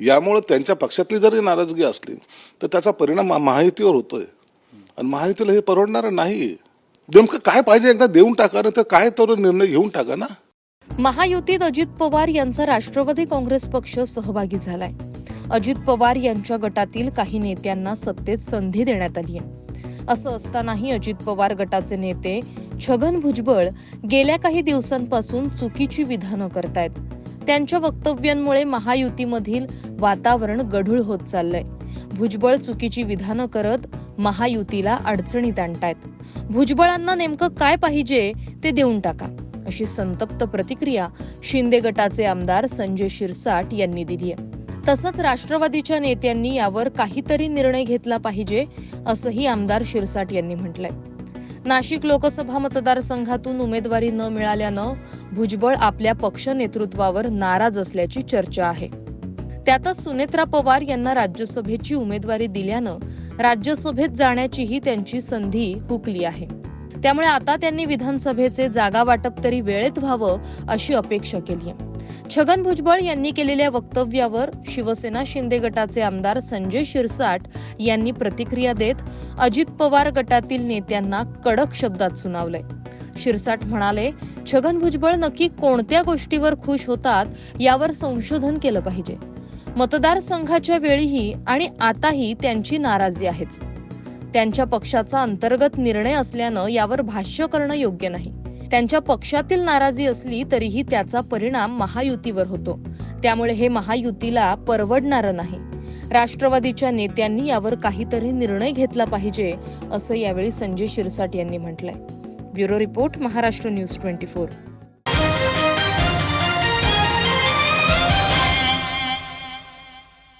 यामुळं त्यांच्या पक्षातली जरी नाराजगी असली तर त्याचा परिणाम महायुतीवर होतोय. आणि महायुतीला हे परवडणारं नाही. नेमकं काय पाहिजे? एकदा देऊन टाका ना तर काय तर निर्णय घेऊन टाका ना. महायुतीत अजित पवार यांचा राष्ट्रवादी काँग्रेस पक्ष सहभागी झालाय. अजित पवार यांच्या गटातील काही नेत्यांना सत्तेत संधी देण्यात आली आहे. असं असतानाही अजित पवार गटाचे नेते छगन भुजबळ गेल्या काही दिवसांपासून चुकीची विधानं करतायत. त्यांच्या वक्तव्यांमुळे महायुतीमधील वातावरण गढूळ होत चाललंय. भुजबळ चुकीची विधानं करत महायुतीला अडचणीत आणतायत. भुजबळांना नेमकं काय पाहिजे ते देऊन टाका अशी संतप्त प्रतिक्रिया शिंदे गटाचे आमदार संजय शिरसाट यांनी दिली आहे तसंच राष्ट्रवादीच्या नेत्यांनी यावर काहीतरी निर्णय घेतला पाहिजे असंही आमदार शिरसाट यांनी म्हटलंय. नाशिक लोकसभा मतदारसंघातून उमेदवारी न मिळाल्यानं भुजबळ आपल्या पक्ष नेतृत्वावर नाराज असल्याची चर्चा आहे. त्यातच सुनेत्रा पवार यांना राज्यसभेची उमेदवारी दिल्यानं राज्यसभेत जाण्याचीही त्यांची संधी हुकली आहे. त्यामुळे आता त्यांनी विधानसभेचे जागा वाटप तरी वेळेत व्हावं अशी अपेक्षा केली आहे. छगन भुजबळ यांनी केलेल्या वक्तव्यावर शिवसेना शिंदे गटाचे आमदार संजय शिरसाट यांनी प्रतिक्रिया देत अजित पवार गटातील नेत्यांना कडक शब्दात सुनावले शिरसाट म्हणाले छगन भुजबळ नक्की कोणत्या गोष्टीवर खुश होतात यावर संशोधन केलं पाहिजे. मतदारसंघाच्या वेळीही आणि आताही त्यांची नाराजी आहेच. त्यांच्या पक्षाचा अंतर्गत निर्णय असल्यानं यावर भाष्य करणं योग्य नाही. त्यांच्या पक्षातील नाराजी असली तरीही त्याचा परिणाम महायुतीवर होतो. त्यामुळे हे महायुतीला परवडणारं नाही. राष्ट्रवादीच्या नेत्यांनी यावर काहीतरी निर्णय घेतला पाहिजे असं यावेळी संजय शिरसाट यांनी म्हटलंय. Bureau report Maharashtra news twenty four.